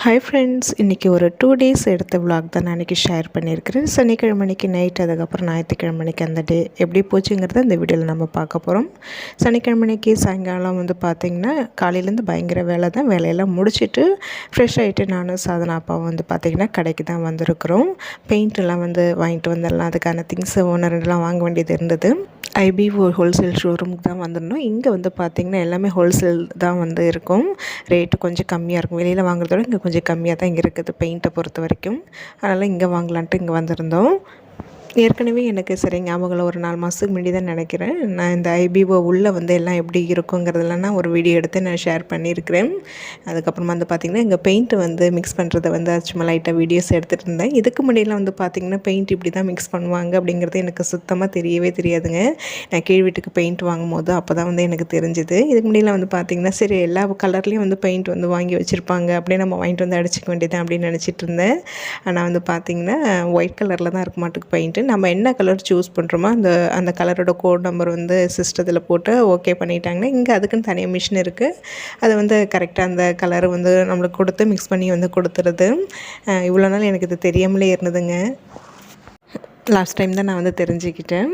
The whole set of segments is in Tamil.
ஹாய் ஃப்ரெண்ட்ஸ் இன்றைக்கி ஒரு டூ டேஸ் எடுத்த vlog தான் நான் இன்றைக்கி ஷேர் பண்ணியிருக்கிறேன். சனிக்கிழமைக்கு நைட் அதுக்கப்புறம் ஞாயிற்றுக்கிழமைக்கு அந்த டே எப்படி போச்சுங்கிறத இந்த வீடியோவில் நம்ம பார்க்க போகிறோம் சனிக்கிழமைக்கு சாயங்காலம் வந்து பார்த்திங்கன்னா காலையிலேருந்து பயங்கர வேலை தான். வேலையெல்லாம் முடிச்சுட்டு ஃப்ரெஷ் ஆகிட்டு நானும் சாதனா அப்பாவும் வந்து பார்த்திங்கன்னா கடைக்கு தான் வந்திருக்கிறோம். பெயிண்ட்டெல்லாம் வந்து வாங்கிட்டு வந்துடலாம். அதுக்கான திங்ஸ் ஒன்று வாங்க வேண்டியது இருந்தது. ஐபி ஹோல்சேல் ஷோரூமுக்கு தான் வந்திருந்தோம். இங்கே வந்து பார்த்திங்கன்னா எல்லாமே ஹோல்சேல் தான் வந்து இருக்கும். ரேட்டு கொஞ்சம் கம்மியாக இருக்கும். வெளியில் வாங்குறதோட இங்கே கொஞ்சம் கம்மியாக தான் இங்கே இருக்குது பெயிண்ட்டை பொறுத்த வரைக்கும் அதனால் இங்கே வாங்கலான்ட்டு இங்கே வந்திருந்தோம். ஏற்கனவே எனக்கு சரி ஞாபகம் ஒரு நாலு மாதத்துக்கு முன்னாடி தான் நினைக்கிறேன். நான் இந்த ஐபிஓ உள்ளே வந்து எல்லாம் எப்படி இருக்குங்கிறதுலாம் நான் ஒரு வீடியோ எடுத்து நான் ஷேர் பண்ணியிருக்கிறேன். அதுக்கப்புறமா வந்து பார்த்திங்கன்னா இங்கே பெயிண்ட் வந்து மிக்ஸ் பண்ணுறத வந்து சும்மா லைட்டாக வீடியோஸ் எடுத்துகிட்டு இருந்தேன். இதுக்கு முன்னாடிலாம் வந்து பார்த்திங்கன்னா பெயிண்ட் இப்படி தான் மிக்ஸ் பண்ணுவாங்க அப்படிங்கிறது எனக்கு சுத்தமாக தெரியவே தெரியாதுங்க. நான் கீழ் வீட்டுக்கு பெயிண்ட் வாங்கும் போது அப்போ தான் வந்து எனக்கு தெரிஞ்சுது. இதுக்கு முன்னாடிலாம் வந்து பார்த்திங்கன்னா சரி எல்லா கலர்லேயும் வந்து பெயிண்ட் வந்து வாங்கி வச்சுருப்பாங்க. அப்படியே நம்ம வாங்கிட்டு வந்து அடிச்சிக்க வேண்டியதான் அப்படின்னு நினச்சிட்டு இருந்தேன். ஆனால் வந்து பார்த்திங்கன்னா ஒயிட் கலரில் தான் இருக்க மாட்டுக்கு பெயிண்ட்டு நம்ம என்ன கலர் சூஸ் பண்ணுறோமோ அந்த அந்த கலரோட கோட் நம்பர் வந்து சிஸ்டத்தில் போட்டு ஓகே பண்ணிட்டாங்கன்னா இங்கே அதுக்குன்னு தனியாக மிஷின் இருக்குது அது வந்து கரெக்டாக அந்த கலர் வந்து நம்மளுக்கு கொடுத்து மிக்ஸ் பண்ணி வந்து கொடுத்துருது. இவ்வளோ நாள் எனக்கு இது தெரியாமலே இருந்ததுங்க. லாஸ்ட் டைம் தான் நான் வந்து தெரிஞ்சுக்கிட்டேன்.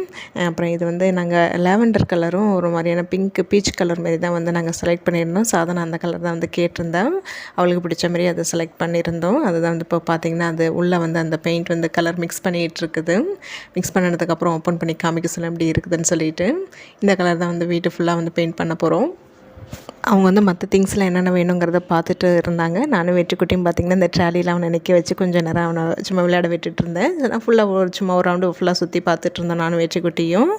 அப்புறம் இது வந்து நாங்கள் லாவெண்டர் கலரும் ஒரு மாதிரியான பிங்க் பீச் கலர் மாரி தான் வந்து நாங்கள் செலக்ட் பண்ணியிருந்தோம். சாதனை அந்த கலர் தான் வந்து கேட்டிருந்தேன். அவளுக்கு பிடிச்ச மாதிரி அதை செலக்ட் பண்ணியிருந்தோம். அதுதான் வந்து இப்போ பார்த்திங்கன்னா அது உள்ளே வந்து அந்த பெயிண்ட் வந்து கலர் மிக்ஸ் பண்ணிகிட்டு இருக்குது. மிக்ஸ் பண்ணதுக்கப்புறம் ஓப்பன் பண்ணி காமிக்க சொல்ல எப்படி இருக்குதுன்னு சொல்லிட்டு இந்த கலர் தான் வந்து வீட்டு ஃபுல்லாக வந்து பெயிண்ட் பண்ண போகிறோம் அவங்க வந்து மற்ற திங்ஸ்லாம் என்னென்ன வேணுங்கிறத பார்த்துட்டு இருந்தாங்க. நானும் வெற்றிக்குட்டியும் பார்த்திங்கன்னா இந்த ட்ராலியில் அவனை நிற்க வச்சு கொஞ்சம் நேரம் அவனை சும்மா விளையாட விட்டுட்டு இருந்தேன். நான் ஃபுல்லாக ஒரு சும்மா ஒரு ரவுண்டு ஃபுல்லாக சுற்றி பார்த்துட்டு இருந்தேன் நானும் வெற்றிக்குட்டியும்.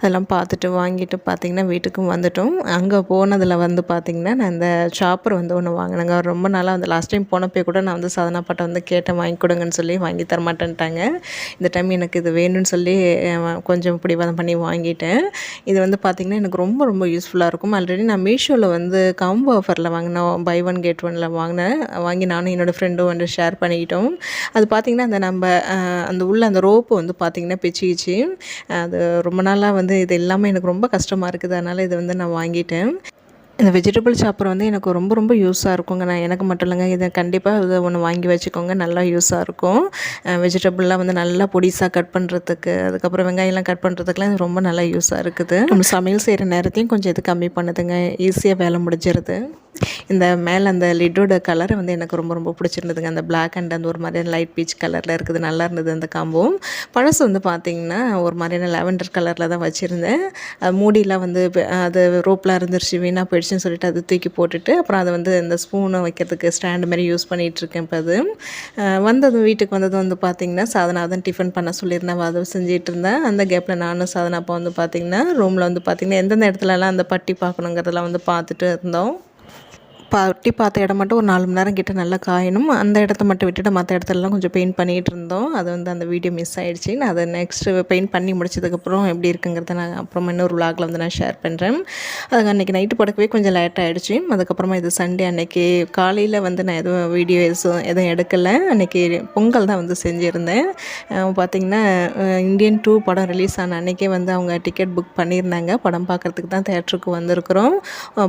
அதெல்லாம் பார்த்துட்டு வாங்கிட்டு பார்த்திங்கன்னா வீட்டுக்கும் வந்துட்டோம். அங்கே போனதில் வந்து பார்த்திங்கன்னா நான் இந்த சாப்பர் வந்து ஒன்று வாங்கினேங்க. ரொம்ப நாளாக வந்து லாஸ்ட் டைம் போனப்போ கூட நான் வந்து சாதனாப்பட்டை வந்து கேட்டேன் வாங்கி கொடுங்கன்னு சொல்லி வாங்கி தர மாட்டேன்ட்டாங்க. இந்த டைம் எனக்கு இது வேணும்னு சொல்லி கொஞ்சம் பிடிவாதம் பண்ணி வாங்கிட்டேன். இது வந்து பார்த்திங்கன்னா எனக்கு ரொம்ப ரொம்ப யூஸ்ஃபுல்லாக இருக்கும். ஆல்ரெடி நான் மீஷோவில் வந்து காம்போ ஆஃபரில் வாங்கினோம் பை ஒன் கேட் ஒனில் வாங்கினேன் வாங்கி நானும் என்னோடய ஃப்ரெண்டும் வந்து ஷேர் பண்ணிக்கிட்டோம். அது பார்த்திங்கன்னா அந்த நம்ம அந்த உள்ள அந்த ரோப்பு வந்து பார்த்திங்கன்னா பிச்சுக்கிச்சு. அது ரொம்ப நாளாக வந்து இது எல்லாமே எனக்கு ரொம்ப கஷ்டமாக இருக்குது. அதனால் இதை வந்து நான் வாங்கிட்டேன். இந்த வெஜிடபிள் சாப்பர் வந்து எனக்கு ரொம்ப ரொம்ப யூஸாக இருக்குங்க. நான் எனக்கு மட்டும் இல்லைங்க. இதை கண்டிப்பாக இதை ஒன்று வாங்கி வச்சுக்கோங்க. நல்லா யூஸாக இருக்கும். வெஜிடபிள்லாம் வந்து நல்லா பொடிசாக கட் பண்ணுறதுக்கு அதுக்கப்புறம் வெங்காயம்லாம் கட் பண்ணுறதுக்குலாம் இது ரொம்ப நல்லா யூஸாக இருக்குது. நம்ம சமையல் செய்கிற நேரத்தையும் கொஞ்சம் இது கம்மி பண்ணுதுங்க. ஈஸியாக வேலை முடிஞ்சிருது. இந்த மேலே அந்த லிட்டோட கலர் வந்து எனக்கு ரொம்ப ரொம்ப பிடிச்சிருந்ததுங்க. அந்த பிளாக் அண்ட் அந்த ஒரு மாதிரியான லைட் பீச் கலரில் இருக்குது. நல்லா இருந்தது அந்த காம்போ பழசு வந்து பார்த்திங்கன்னா ஒரு மாதிரியான லெவெண்டர் கலரில் தான் வச்சுருந்தேன். மூடிலாம் வந்து அது ரோப்லாம் இருந்துருச்சு வீணாக போயிடுச்சுன்னு சொல்லிட்டு அது தூக்கி போட்டுட்டு அப்புறம் அதை வந்து இந்த ஸ்பூனை வைக்கிறதுக்கு ஸ்டாண்டு மாதிரி யூஸ் பண்ணிகிட்டு இருக்கேன் இப்போ அது. வந்ததும் வீட்டுக்கு வந்ததும் வந்து பார்த்திங்கன்னா சாதனா தான் டிஃபன் பண்ண சொல்லியிருந்தேன் அதை செஞ்சிட்டு இருந்தேன் அந்த கேப்பில் நானும் சாதனா அப்போ வந்து பார்த்திங்கன்னா ரூமில் வந்து பார்த்திங்கன்னா எந்தெந்த இடத்துலலாம் அந்த பட்டி பார்க்கணுங்கிறதெல்லாம் வந்து பார்த்துட்டு இருந்தோம். பட்டி பார்த்த இடம் மட்டும் ஒரு நாலு மணி நேரம் கிட்ட நல்லா காயணும். அந்த இடத்த மட்டும் விட்டுட்டு மற்ற இடத்துலலாம் கொஞ்சம் பெயிண்ட் பண்ணிகிட்டு இருந்தோம். அது வந்து அந்த வீடியோ மிஸ் ஆகிடுச்சு நான் அதை நெக்ஸ்ட்டு பெயிண்ட் பண்ணி முடிச்சதுக்கப்புறம் எப்படி இருக்குங்கிறத நான் அப்புறம் இன்னொரு விளாகில் வந்து நான் ஷேர் பண்ணுறேன் அதுக்கு அன்றைக்கி நைட்டு படுக்கவே கொஞ்சம் லேட் ஆகிடுச்சு அதுக்கப்புறமா இது சண்டே அன்னைக்கு காலையில் வந்து நான் எதுவும் வீடியோ எதுவும் எதுவும் எடுக்கலை. அன்றைக்கி பொங்கல் தான் வந்து செஞ்சுருந்தேன். பார்த்திங்கன்னா இந்தியன் டூ படம் ரிலீஸ் ஆன அன்றைக்கே வந்து அவங்க டிக்கெட் புக் பண்ணியிருந்தாங்க. படம் பார்க்குறதுக்கு தான் தேட்டருக்கு வந்திருக்கிறோம்.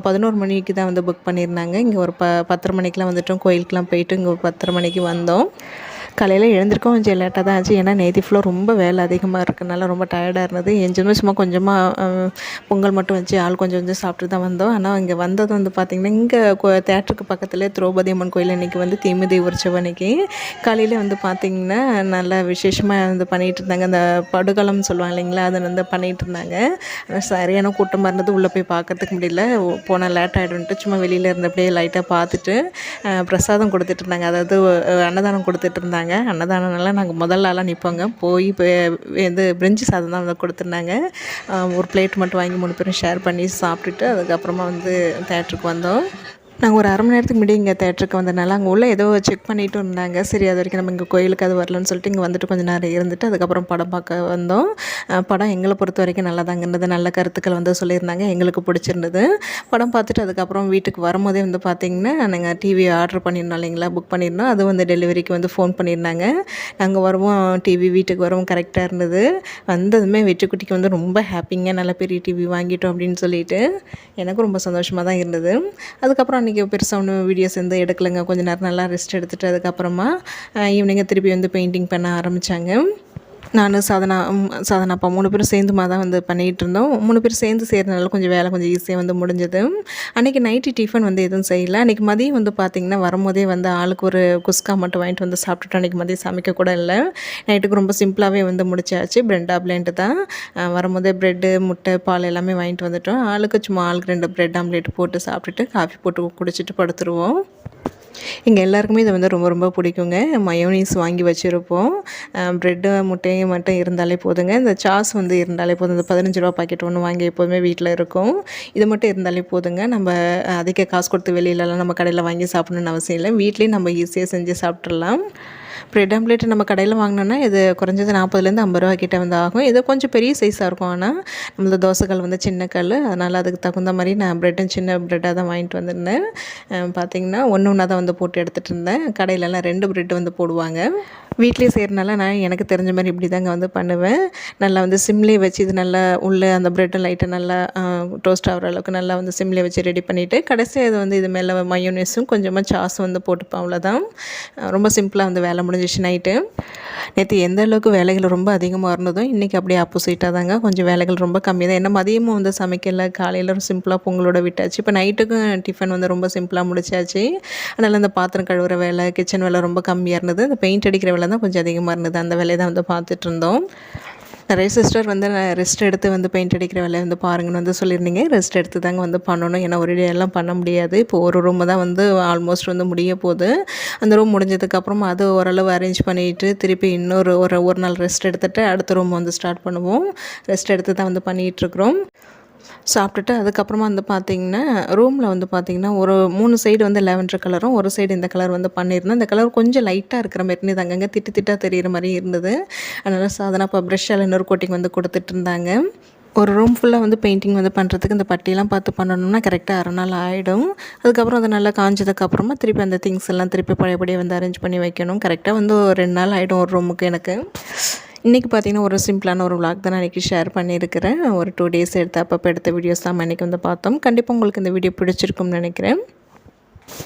பதினோரு மணிக்கு தான் வந்து புக் பண்ணியிருந்தாங்க. இங்கே ஒரு ப பத்தரை மணிக்கெலாம் வந்துட்டோம். கோயிலுக்கெலாம் போயிட்டு இங்கே ஒரு பத்தரை மணிக்கு வந்தோம். காலையில் எழுந்திருக்கோம் கொஞ்சம் லேட்டாக தான் ஆச்சு. ஏன்னா நேத்தி ஃபுல்லாக ரொம்ப வேலை அதிகமாக இருக்கனால ரொம்ப டயர்டாக இருந்தது. எஞ்சதுமே சும்மா கொஞ்சமாக பொங்கல் மட்டும் வச்சு ஆள் கொஞ்சம் கொஞ்சம் சாப்பிட்டு தான் வந்தோம். ஆனால் இங்கே வந்தது வந்து பார்த்திங்கன்னா இங்கே தேட்டருக்கு பக்கத்தில் திரௌபதி அம்மன் கோயில் இன்றைக்கி வந்து தீமிதி உற்சவம் அன்னைக்கு. காலையில் வந்து பார்த்திங்கன்னா நல்லா விசேஷமாக வந்து பண்ணிகிட்டு இருந்தாங்க. அந்த படுகளம் சொல்லுவாங்க இல்லைங்களா அதை வந்து பண்ணிகிட்டு இருந்தாங்க. ஆனால் சரியான கூட்டமாக இருந்தது. உள்ளே போய் பார்க்கறதுக்கு முடியல. போனால் லேட் ஆகிடும்ட்டு சும்மா வெளியில் இருந்து அப்படியே லைட்டாக பார்த்துட்டு பிரசாதம் கொடுத்துட்டு இருந்தாங்க. அதாவது அன்னதானம் கொடுத்துட்டு இருந்தாங்க. அன்னதானம்லாம் நாங்கள் முதல்ல நிற்போங்க போய் இப்போ இது பிரிஞ்சி சாதம் தான் வந்து கொடுத்துருந்தாங்க. ஒரு பிளேட் மட்டும் வாங்கி மூணு பேரும் ஷேர் பண்ணி சாப்பிட்டுட்டு அதுக்கப்புறமா வந்து தேட்டருக்கு வந்தோம். நாங்கள் ஒரு அரை மணி நேரத்துக்கு முன்னாடி இங்கே தேட்டருக்கு வந்ததுனால அங்கே உள்ள ஏதோ செக் பண்ணிட்டு இருந்தாங்க. சரி அது வரைக்கும் நம்ம இங்கே கோயிலுக்கு அது வரலன்னு சொல்லிட்டு இங்கே வந்துட்டு கொஞ்சம் நேரம் இருந்துட்டு அதுக்கப்புறம் படம் பார்க்க வந்தோம். படம் எங்களை பொறுத்த வரைக்கும் நல்லா இருந்தது நல்ல கருத்துக்கள் வந்து சொல்லியிருந்தாங்க. எங்களுக்கு பிடிச்சிருந்தது. படம் பார்த்துட்டு அதுக்கப்புறம் வீட்டுக்கு வரும்போதே வந்து பார்த்திங்கன்னா நாங்கள் டிவி ஆர்டர் பண்ணியிருந்தோம் இல்லைங்களா? புக் பண்ணியிருந்தோம். அது வந்து டெலிவரிக்கு வந்து ஃபோன் பண்ணியிருந்தாங்க. நாங்கள் வருவோம் டிவி வீட்டுக்கு வரவும் கரெக்டாக இருந்தது. வந்ததுமே வெற்றிக்குட்டிக்கு வந்து ரொம்ப ஹாப்பிங்க நல்ல பெரிய டிவி வாங்கிட்டோம் அப்படின்னு சொல்லிட்டு. எனக்கும் ரொம்ப சந்தோஷமாக தான் இருந்தது. அதுக்கப்புறம் அன்றைக்கி பெருசாக ஒன்றும் வீடியோஸ் சேர்ந்து எடுக்கலைங்க. கொஞ்சம் நேரம் நல்லா ரெஸ்ட் எடுத்துகிட்டு அதுக்கப்புறமா ஈவினிங்காக திருப்பி வந்து பெயிண்டிங் பண்ண ஆரம்பித்தாங்க நான் சாதனா சாதனா அப்பா மூணு பேரும் சேர்ந்துமா தான் வந்து பண்ணிகிட்டு இருந்தோம். மூணு பேர் சேர்ந்து செய்கிறதுனால கொஞ்சம் வேலை கொஞ்சம் ஈஸியாக வந்து முடிஞ்சது. அன்றைக்கி நைட்டு டிஃபன் வந்து எதுவும் செய்யலை. அன்றைக்கி மதியம் வந்து பார்த்திங்கன்னா வரும்போதே வந்து ஆளுக்கு ஒரு குஸ்கா மட்டும் வாங்கிட்டு வந்து சாப்பிட்டுட்டு அன்றைக்கி மதியம் சமைக்க கூட இல்லை. நைட்டுக்கு ரொம்ப சிம்பிளாகவே வந்து முடிச்சாச்சு. பிரெட் ஆம்லேட்டு தான். வரும்போதே ப்ரெட்டு முட்டை பால் எல்லாமே வாங்கிட்டு வந்துட்டோம். ஆளுக்கு சும்மா ஆளுக்கு ரெண்டு ப்ரெட் ஆம்லேட் போட்டு சாப்பிட்டுட்டு காஃபி போட்டு குடிச்சிட்டு படுத்துருவோம். எங்கள் எல்லாருக்குமே இது வந்து ரொம்ப ரொம்ப பிடிக்குங்க. மயோனீஸ் வாங்கி வச்சுருப்போம். ப்ரெட்டு முட்டையும் மட்டும் இருந்தாலே போதுங்க. இந்த சாஸ் வந்து இருந்தாலே போதும். இந்த பதினஞ்சு ரூபா பாக்கெட் ஒன்று வாங்கி எப்போதுமே வீட்டில் இருக்கும். இது மட்டும் இருந்தாலே போதுங்க. நம்ம அதிக காசு கொடுத்து வெளியிலலாம் நம்ம கடையில் வாங்கி சாப்பிடணுன்னு அவசியம் இல்லை. வீட்லேயும் நம்ம ஈஸியாக செஞ்சு சாப்பிட்றலாம் ப்ரெட் ஆம்லேட் நம்ம கடையில் வாங்கினோன்னா இது குறைஞ்சது நாற்பதுலேருந்து ஐம்பது ரூபா கிட்ட வந்து ஆகும். இது கொஞ்சம் பெரிய சைஸாக இருக்கும். ஆனால் நம்மளோட தோசைக்கல் வந்து சின்ன கல். அதனால் அதுக்கு தகுந்த மாதிரி நான் ப்ரெட்டும் சின்ன ப்ரெட்டாக தான் வாங்கிட்டு வந்திருந்தேன். பார்த்திங்கன்னா பார்த்தீங்கன்னா ஒன்று ஒன்றா தான் வந்து போட்டு எடுத்துகிட்டு இருந்தேன். கடையிலலாம் ரெண்டு ப்ரெட் வந்து போடுவாங்க. வீட்லேயே செய்கிறனால நான் எனக்கு தெரிஞ்ச மாதிரி இப்படி தாங்க வந்து பண்ணுவேன். நல்லா வந்து சிம்லேயே வச்சு இது நல்லா உள்ளே அந்த ப்ரெட்டை லைட்டை நல்லா டோஸ்ட் ஆகிற அளவுக்கு நல்லா வந்து சிம்லேயே வச்சு ரெடி பண்ணிவிட்டு கடைசியாக இது வந்து இது மேலே மயோனேஸும் கொஞ்சமாக சாஸும் வந்து போட்டுப்பேன் அவ்வளோதான் ரொம்ப சிம்பிளாக வந்து வேலை முடிஞ்சிச்சு நைட்டு நேற்று எந்த அளவுக்கு வேலைகள் ரொம்ப அதிகமாக இருந்ததோ இன்றைக்கி அப்படியே ஆப்போசிட்டாக தாங்க. கொஞ்சம் வேலைகள் ரொம்ப கம்மி தான் ஏன்னா மதியமும் வந்து சமைக்கல. காலையில் சிம்பிளாக பொங்கலோட விட்டாச்சு. இப்போ நைட்டுக்கும் டிஃபன் வந்து ரொம்ப சிம்பிளாக முடிச்சாச்சு. அதனால் அந்த பாத்திரம் கழுவுற வேலை கிச்சன் வேலை ரொம்ப கம்மியாக இருந்தது. அந்த பெயிண்ட் அடிக்கிற வேலை தான் கொஞ்சம் அதிகமாக இருந்தது. அந்த வேலையை தான் வந்து பார்த்துட்டு இருந்தோம். நிறைய சிஸ்டர் வந்து ரெஸ்ட் எடுத்து வந்து பெயிண்ட் அடிக்கிற வேலையை வந்து பாருங்கன்னு வந்து சொல்லியிருந்தீங்க. ரெஸ்ட் எடுத்து தாங்க வந்து பண்ணணும். ஏன்னா ஒரே எல்லாம் பண்ண முடியாது. இப்போ ஒரு ரூம் தான் வந்து ஆல்மோஸ்ட் வந்து முடிய போகுது. அந்த ரூம் முடிஞ்சதுக்கப்புறமா அது ஓரளவு அரேஞ்ச் பண்ணிட்டு திருப்பி இன்னொரு ஒரு ஒரு நாள் ரெஸ்ட் எடுத்துகிட்டு அடுத்த ரூம் வந்து ஸ்டார்ட் பண்ணுவோம். ரெஸ்ட் எடுத்து தான் வந்து பண்ணிகிட்ருக்குறோம் சாப்பிட்டுட்டு அதுக்கப்புறமா வந்து பார்த்திங்கன்னா ரூமில் வந்து பார்த்திங்கன்னா ஒரு மூணு சைடு வந்து லெவன்டர் கலரும் ஒரு சைடு இந்த கலர் வந்து பண்ணியிருந்தேன் இந்த கலர் கொஞ்சம் லைட்டாக இருக்கிற மாதிரி இருந்தது. அங்கங்கே திட்டு திட்டாக தெரிகிற மாதிரி இருந்தது. அதனால் சாதனா இப்போ ப்ரெஷ்ஷால் இன்னொரு கோட்டிங் வந்து கொடுத்துட்டு இருந்தாங்க. ஒரு ரூம் ஃபுல்லாக வந்து பெயிண்டிங் வந்து பண்ணுறதுக்கு இந்த பட்டியெல்லாம் பார்த்து பண்ணணும்னா கரெக்டாக அரை நாள் ஆகிடும் அதுக்கப்புறம் அது நல்லா காஞ்சதுக்கப்புறமா திருப்பி அந்த திங்ஸ் எல்லாம் திருப்பி பழையபடியே வந்து அரேஞ்ச் பண்ணி வைக்கணும். கரெக்டாக வந்து ஒரு ரெண்டு நாள் ஆகிடும் ஒரு ரூமுக்கு எனக்கு. இன்றைக்கி பார்த்திங்கன்னா ஒரு சிம்பிளான ஒரு விளாக் தான் நான் இன்றைக்கி ஷேர் பண்ணியிருக்கிறேன். ஒரு டூ டேஸ் எடுத்து அப்பப்போ எடுத்த வீடியோஸ் தான் இன்றைக்கி வந்து பார்த்தோம். கண்டிப்பாக உங்களுக்கு இந்த வீடியோ பிடிச்சிருக்கும்னு நினைக்கிறேன்.